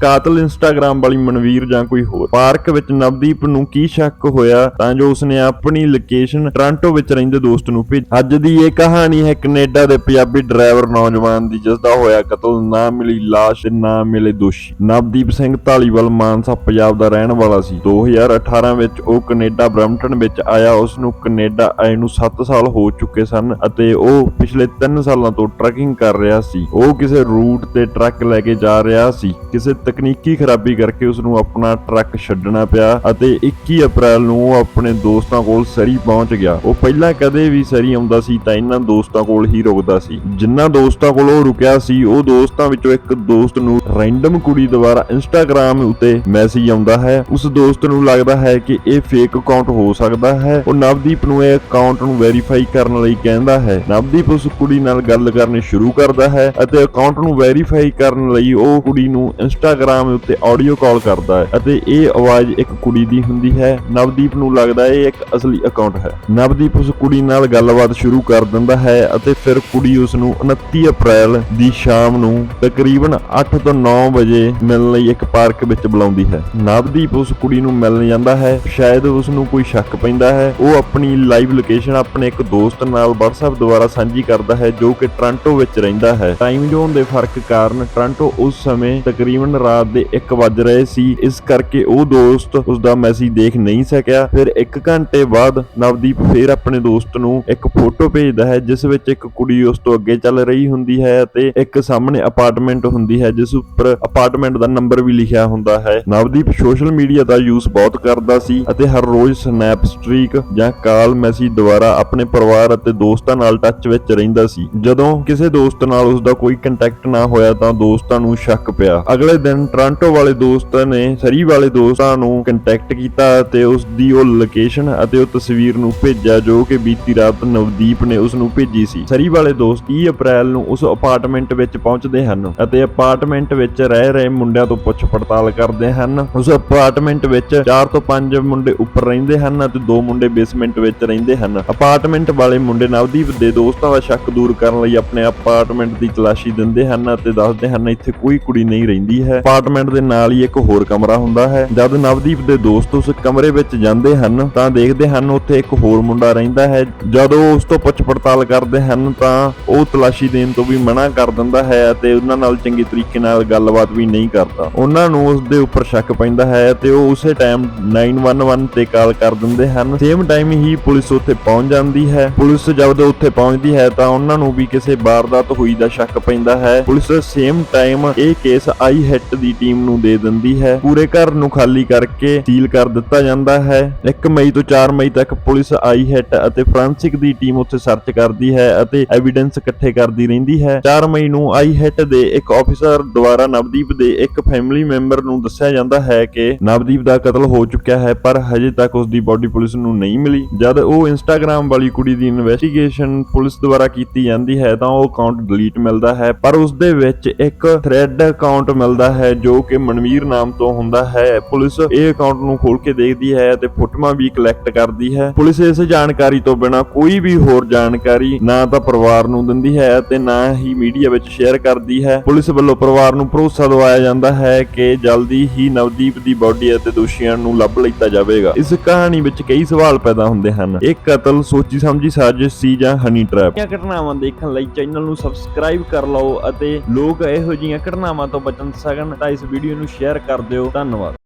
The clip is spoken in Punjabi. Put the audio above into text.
ਕਾਤਲ ਇੰਸਟਾਗ੍ਰਾਮ ਵਾਲੀ ਮਨਵੀਰ ਜਾਂ ਕੋਈ ਹੋਰ? ਪਾਰਕ ਵਿੱਚ ਨਵਦੀਪ ਨੂੰ ਕੀ ਸ਼ੱਕ ਹੋਇਆ ਤਾਂ ਜੋ ਉਸਨੇ ਆਪਣੀ ਲੋਕੇਸ਼ਨ ਟੋਰਾਂਟੋ ਵਿੱਚ ਰਹਿੰਦੇ ਦੋਸਤ ਨੂੰ ਭੇਜੀ ਅੱਜ ਦੀ ਇਹ ਕਹਾਣੀ ਹੈ ਕੈਨੇਡਾ ਦੇ ਪੰਜਾਬੀ ਡਰਾਈਵਰ ਨੌਜਵਾਨ ਦੀ ਜਿਸ ਦਾ ਹੋਇਆ ਕਤਲ ਨਾ ਮਿਲੀ ਲਾਸ਼, ਨਾ ਮਿਲੇ ਦੋਸ਼ੀ। ਨਵਦੀਪ ਸਿੰਘ ਢਾਲੀਵਾਲ ਮਾਨਸਾ, ਪੰਜਾਬ ਦਾ ਰਹਿਣ ਵਾਲਾ ਸੀ। 2018 ਵਿੱਚ ਉਹ ਕੈਨੇਡਾ ਬ੍ਰੈਂਪਟਨ ਵਿੱਚ ਆਇਆ। ਉਸ ਨੂੰ ਕੈਨੇਡਾ ਆਏ ਨੂੰ 7 ਸਾਲ ਹੋ ਚੁੱਕੇ ਸਨ ਅਤੇ ਉਹ ਪਿਛਲੇ 3 ਸਾਲਾਂ ਤੋਂ ਟਰੈਕਿੰਗ ਕਰ ਰਿਹਾ ਸੀ। ਉਹ ਕਿਸੇ ਰੂਟ ਤੇ ਟਰੱਕ ਲੈ ਕੇ ਜਾ ਰਿਹਾ ਸੀ। ਕਿਸੇ ਤਕਨੀਕੀ ਖਰਾਬੀ ਕਰਕੇ ਉਸ ਨੂੰ ਆਪਣਾ ਟਰੱਕ ਛੱਡਣਾ ਪਿਆ ਅਤੇ 21 ਅਪ੍ਰੈਲ ਨੂੰ ਉਹ ਆਪਣੇ ਦੋਸਤਾਂ ਕੋਲ ਸਰੀ ਪਹੁੰਚ ਗਿਆ। ਉਹ ਪਹਿਲਾਂ ਕਦੇ ਵੀ ਸਰੀ ਆਉਂਦਾ ਸੀ ਤਾਂ ਇਹਨਾਂ ਦੋਸਤਾਂ ਕੋਲ ਹੀ ਰੁਕਦਾ ਸੀ। ਜਿਨ੍ਹਾਂ ਦੋਸਤਾਂ ਕੋਲ ਉਹ ਰੁਕਿਆ ਸੀ, ਉਹ ਦੋਸਤਾਂ ਵਿੱਚੋਂ ਇੱਕ ਦੋਸਤ ਨੂੰ ਰੈਂਡਮ ਕੁੜੀ ਦੁਆਰਾ ਇੰਸਟਾਗ੍ਰam ਉਤੇ ਮੈਸੇਜ ਆਉਂਦਾ ਹੈ। ਉਸ ਦੋਸਤ ਨੂੰ ਲੱਗਦਾ ਹੈ ਕਿ ਇਹ ਫੇਕ ਅਕਾਊਂਟ ਹੋ ਸਕਦਾ ਹੈ। ਉਹ ਨਵਦੀਪ ਨੂੰ ਇਹ ਅਕਾਊਂਟ ਨੂੰ ਵੈਰੀਫਾਈ ਕਰਨ ਲਈ ਕਹਿੰਦਾ ਹੈ। ਨਵਦੀਪ ਉਸ ਕੁੜੀ ਨਾਲ ਗੱਲ ਕਰਨੀ ਸ਼ੁਰੂ ਕਰਦਾ ਹੈ ਅਤੇ ਅਕਾਊਂਟ ਨੂੰ ਵੈਰੀਫਾਈ ਕਰਨ ਲਈ ਉਹ ਕੁੜੀ ਨੂੰ ਇੰਸਟਾ ਇੰਸਟਾਗ੍ਰam ਉੱਤੇ ਆਡੀਓ ਕਾਲ ਕਰਦਾ ਹੈ ਅਤੇ ਇਹ ਆਵਾਜ਼ ਇੱਕ ਕੁੜੀ ਦੀ ਹੁੰਦੀ ਹੈ। ਨਵਦੀਪ ਨੂੰ ਲੱਗਦਾ ਇਹ ਇੱਕ ਅਸਲੀ ਅਕਾਊਂਟ ਹੈ। ਨਵਦੀਪ ਉਸ ਕੁੜੀ ਨਾਲ ਗੱਲਬਾਤ ਸ਼ੁਰੂ ਕਰ ਦਿੰਦਾ ਹੈ ਅਤੇ ਫਿਰ ਕੁੜੀ ਉਸ ਨੂੰ 29 ਅਪ੍ਰੈਲ ਦੀ ਸ਼ਾਮ ਨੂੰ ਤਕਰੀਬਨ 8 ਤੋਂ 9 ਵਜੇ ਮਿਲਣ ਲਈ ਇੱਕ ਪਾਰਕ ਵਿੱਚ ਬੁਲਾਉਂਦੀ ਹੈ। ਨਵਦੀਪ ਉਸ ਕੁੜੀ ਨੂੰ ਮਿਲਣ ਜਾਂਦਾ ਹੈ। ਸ਼ਾਇਦ ਉਸ ਨੂੰ ਕੋਈ ਸ਼ੱਕ ਪੈਂਦਾ ਹੈ। ਉਹ ਆਪਣੀ ਲਾਈਵ ਲੋਕੇਸ਼ਨ ਆਪਣੇ ਇੱਕ ਦੋਸਤ ਨਾਲ WhatsApp ਦੁਆਰਾ ਸਾਂਝੀ ਕਰਦਾ ਹੈ ਜੋ ਕਿ ਟੋਰਾਂਟੋ ਵਿੱਚ ਰਹਿੰਦਾ ਹੈ। ਟਾਈਮ ਜ਼ੋਨ ਦੇ ਫ਼ਰਕ ਕਾਰਨ ਟੋਰਾਂਟੋ ਉਸ ਸਮੇਂ ਤਕਰੀਬਨ ਰਾਤ ਦੇ 1 ਵੱਜ ਰਹੇ ਸੀ, ਇਸ ਕਰਕੇ ਉਹ ਦੋਸਤ ਉਸ ਦਾ ਮੈਸੇਜ ਦੇਖ ਨਹੀਂ ਸਕਿਆ। ਫਿਰ 1 ਘੰਟੇ ਬਾਅਦ ਨਵਦੀਪ ਫੇਰ ਆਪਣੇ ਦੋਸਤ ਨੂੰ ਇੱਕ ਫੋਟੋ ਭੇਜਦਾ ਹੈ, ਜਿਸ ਵਿੱਚ ਇੱਕ ਕੁੜੀ ਉਸ ਤੋਂ ਅੱਗੇ ਚੱਲ ਰਹੀ ਹੁੰਦੀ ਹੈ ਅਤੇ ਇੱਕ ਸਾਹਮਣੇ ਅਪਾਰਟਮੈਂਟ ਹੁੰਦੀ ਹੈ, ਜਿਸ ਉੱਪਰ ਅਪਾਰਟਮੈਂਟ ਦਾ ਨੰਬਰ ਵੀ ਲਿਖਿਆ ਹੁੰਦਾ ਹੈ। ਨਵਦੀਪ ਸੋਸ਼ਲ ਮੀਡੀਆ ਦਾ ਯੂਜ਼ ਬਹੁਤ ਕਰਦਾ ਸੀ ਅਤੇ ਹਰ ਰੋਜ਼ ਸਨੈਪ ਸਟ੍ਰੀਕ ਜਾਂ ਕਾਲ ਮੈਸੇਜ ਦੁਆਰਾ ਆਪਣੇ ਪਰਿਵਾਰ ਅਤੇ ਦੋਸਤਾਂ ਨਾਲ ਟੱਚ ਵਿੱਚ ਰਹਿੰਦਾ ਸੀ। ਜਦੋਂ ਕਿਸੇ ਦੋਸਤ ਨਾਲ ਉਸ ਦਾ ਕੋਈ ਕੰਟੈਕਟ ਨਾ ਹੋਇਆ ਤਾਂ ਦੋਸਤਾਂ ਨੂੰ ਸ਼ੱਕ ਪਿਆ। ਅਗਲੇ ਦਿਨ ਟੋਰਾਂਟੋ ਵਾਲੇ ਦੋਸਤ ਨੇ ਸਰੀ ਵਾਲੇ ਦੋਸਤਾਂ ਨੂੰ ਕੰਟੈਕਟ ਕੀਤਾ ਅਤੇ ਉਸ ਦੀ ਉਹ ਲੋਕੇਸ਼ਨ ਅਤੇ ਉਹ ਤਸਵੀਰ ਨੂੰ ਭੇਜਿਆ ਜੋ ਕਿ ਬੀਤੀ ਰਾਤ ਨਵਦੀਪ ਨੇ ਉਸ ਨੂੰ ਭੇਜੀ ਸੀ। ਸਰੀ ਵਾਲੇ ਦੋਸਤ 30 ਅਪ੍ਰੈਲ ਨੂੰ ਉਸ ਅਪਾਰਟਮੈਂਟ ਵਿੱਚ ਪਹੁੰਚਦੇ ਹਨ ਅਤੇ ਅਪਾਰਟਮੈਂਟ ਵਿੱਚ ਰਹਿ ਰਹੇ ਮੁੰਡਿਆਂ ਤੋਂ ਪੁੱਛ ਪੜਤਾਲ ਕਰਦੇ ਹਨ। ਉਸ ਅਪਾਰਟਮੈਂਟ ਵਿੱਚ 4 ਤੋਂ 5 ਮੁੰਡੇ ਉੱਪਰ ਰਹਿੰਦੇ ਹਨ ਅਤੇ ਦੋ ਮੁੰਡੇ ਬੇਸਮੈਂਟ ਵਿੱਚ ਰਹਿੰਦੇ ਹਨ। ਅਪਾਰਟਮੈਂਟ ਵਾਲੇ ਮੁੰਡੇ ਨਵਦੀਪ ਦੇ ਦੋਸਤਾਂ ਦਾ ਸ਼ੱਕ ਦੂਰ ਕਰਨ ਲਈ ਆਪਣੇ ਅਪਾਰਟਮੈਂਟ ਦੀ ਤਲਾਸ਼ੀ ਦਿੰਦੇ ਹਨ ਅਤੇ ਦੱਸਦੇ ਹਨ, ਇੱਥੇ ਕੋਈ ਕੁੜੀ ਨਹੀਂ ਰਹਿੰਦੀ ਹੈ। ਅਪਾਰਟਮੈਂਟ ਦੇ ਨਾਲ ਹੀ ਇੱਕ ਹੋਰ ਕਮਰਾ ਹੁੰਦਾ ਹੈ। ਜਦ ਨਵਦੀਪ ਦੇ ਦੋਸਤ ਉਸ ਕਮਰੇ ਵਿੱਚ ਜਾਂਦੇ ਹਨ, ਤਾਂ ਦੇਖਦੇ ਹਨ ਉੱਥੇ ਇੱਕ ਹੋਰ ਮੁੰਡਾ ਰਹਿੰਦਾ ਹੈ। ਜਦੋਂ ਉਸ ਤੋਂ ਪੁੱਛ ਪੜਤਾਲ ਕਰਦੇ ਹਨ, ਤਾਂ ਉਹ ਤਲਾਸ਼ੀ ਦੇਣ ਤੋਂ ਵੀ ਮਨਾ ਕਰ ਦਿੰਦਾ ਹੈ ਅਤੇ ਉਹਨਾਂ ਨਾਲ ਚੰਗੇ ਤਰੀਕੇ ਨਾਲ ਗੱਲਬਾਤ ਵੀ ਨਹੀਂ ਕਰਦਾ। ਉਹਨਾਂ ਨੂੰ ਉਸ ਦੇ ਉੱਪਰ ਸ਼ੱਕ ਪੈਂਦਾ ਹੈ ਤੇ ਉਹ ਉਸੇ ਟਾਈਮ 911 ਤੇ ਕਾਲ ਕਰ ਦਿੰਦੇ ਹਨ। ਸੇਮ ਟਾਈਮ ਹੀ ਪੁਲਿਸ ਉੱਥੇ ਪਹੁੰਚ ਜਾਂਦੀ ਹੈ। ਪੁਲਿਸ ਜਦ ਉੱਥੇ ਪਹੁੰਚਦੀ ਹੈ, ਤਾਂ ਉਹਨਾਂ ਨੂੰ ਵੀ ਕਿਸੇ ਵਾਰਦਾਤ ਹੋਈ ਦਾ ਸ਼ੱਕ ਪੈਂਦਾ ਹੈ। ਪੁਲਿਸ ਸੇਮ ਟਾਈਮ ਇਹ ਕੇਸ ਆਈ ਹਿੱਟ ਦੀ ਟੀਮ ਨੂੰ ਦੇ ਦਿੰਦੀ ਹੈ। ਪੂਰੇ ਘਰ ਨੂੰ ਖਾਲੀ ਕਰਕੇ ਸੀਲ ਕਰ ਦਿੱਤਾ ਜਾਂਦਾ ਹੈ। 1 ਮਈ ਤੋਂ 4 ਮਈ ਤੱਕ ਪੁਲਿਸ ਆਈ ਹਿੱਟ ਅਤੇ ਫੋਰੈਂਸਿਕ ਦੀ ਟੀਮ ਉੱਥੇ ਸਰਚ ਕਰਦੀ ਹੈ ਅਤੇ ਐਵੀਡੈਂਸ ਇਕੱਠੇ ਕਰਦੀ ਰਹਿੰਦੀ ਹੈ। 4 ਮਈ ਨੂੰ ਆਈ ਹਿੱਟ ਦੇ ਇੱਕ ਆਫੀਸਰ ਦੁਆਰਾ ਨਵਦੀਪ ਦੇ ਇੱਕ ਫੈਮਿਲੀ ਮੈਂਬਰ ਨੂੰ ਦੱਸਿਆ ਜਾਂਦਾ ਹੈ ਕਿ ਨਵਦੀਪ ਦਾ ਕਤਲ ਹੋ ਚੁੱਕਿਆ ਹੈ, ਪਰ ਹਜੇ ਤੱਕ ਉਸ ਦੀ ਬਾਡੀ ਪੁਲਿਸ ਨੂੰ ਨਹੀਂ ਮਿਲੀ। ਜਦ ਉਹ ਇੰਸਟਾਗ੍ਰam ਵਾਲੀ ਕੁੜੀ ਦੀ ਇਨਵੈਸਟੀਗੇਸ਼ਨ ਪੁਲਿਸ ਦੁਆਰਾ ਕੀਤੀ ਜਾਂਦੀ ਹੈ ਤਾਂ ਉਹ ਅਕਾਊਂਟ ਡਿਲੀਟ ਮਿਲਦਾ ਹੈ, ਪਰ ਉਸ ਦੇ ਵਿੱਚ ਇੱਕ ਥ੍ਰੈਡ ਅਕਾਊਂਟ ਮਿਲਦਾ ਹੈ ਜੋ ਕਿ ਮਨਵੀਰ ਨਾਮ ਤੋਂ ਹੁੰਦਾ ਹੈ। ਪੁਲਿਸ ਇਹ ਅਕਾਊਂਟ ਨੂੰ ਖੋਲ ਕੇ ਦੇਖਦੀ ਹੈ ਤੇ ਫੋਟੋਆਂ ਵੀ ਕਲੈਕਟ ਕਰਦੀ ਹੈ। ਪੁਲਿਸ ਇਸ ਜਾਣਕਾਰੀ ਤੋਂ ਬਿਨਾਂ ਕੋਈ ਵੀ ਹੋਰ ਜਾਣਕਾਰੀ ਨਾ ਤਾਂ ਪਰਿਵਾਰ ਨੂੰ ਦਿੰਦੀ ਹੈ ਤੇ ਨਾ ਹੀ ਮੀਡੀਆ ਵਿੱਚ ਸ਼ੇਅਰ ਕਰਦੀ ਹੈ। ਪੁਲਿਸ ਵੱਲੋਂ ਪਰਿਵਾਰ ਨੂੰ ਭਰੋਸਾ ਦਿਵਾਇਆ ਜਾਂਦਾ ਹੈ ਕਿ ਜਲਦੀ ਹੀ ਨਵਦੀਪ ਦੀ ਬਾਡੀ ਅਤੇ ਦੋਸ਼ੀਆਂ ਨੂੰ ਲੱਭ ਲਿੱਤਾ ਜਾਵੇਗਾ। ਇਸ ਕਹਾਣੀ ਵਿੱਚ ਕਈ ਸਵਾਲ ਪੈਦਾ ਹੁੰਦੇ ਹਨ। ਇਹ ਕਤਲ ਸੋਚੀ ਸਮਝੀ ਸਾਜ਼ਿਸ਼ ਸੀ ਜਾਂ ਹਨੀ ਟ੍ਰੈਪ ਇਹ ਘਟਨਾਵਾਂ ਦੇਖਣ ਲਈ ਚੈਨਲ ਨੂੰ ਸਬਸਕ੍ਰਾਈਬ ਕਰ ਲਓ ਅਤੇ ਲੋਕ ਇਹੋ ਜਿਹੀਆਂ ਘਟਨਾਵਾਂ ਤੋਂ ਬਚਣ ਸਕਣ। ਤਾਂ ਇਸ ਵੀਡੀਓ ਨੂੰ ਸ਼ੇਅਰ ਕਰ ਦਿਓ। ਧੰਨਵਾਦ।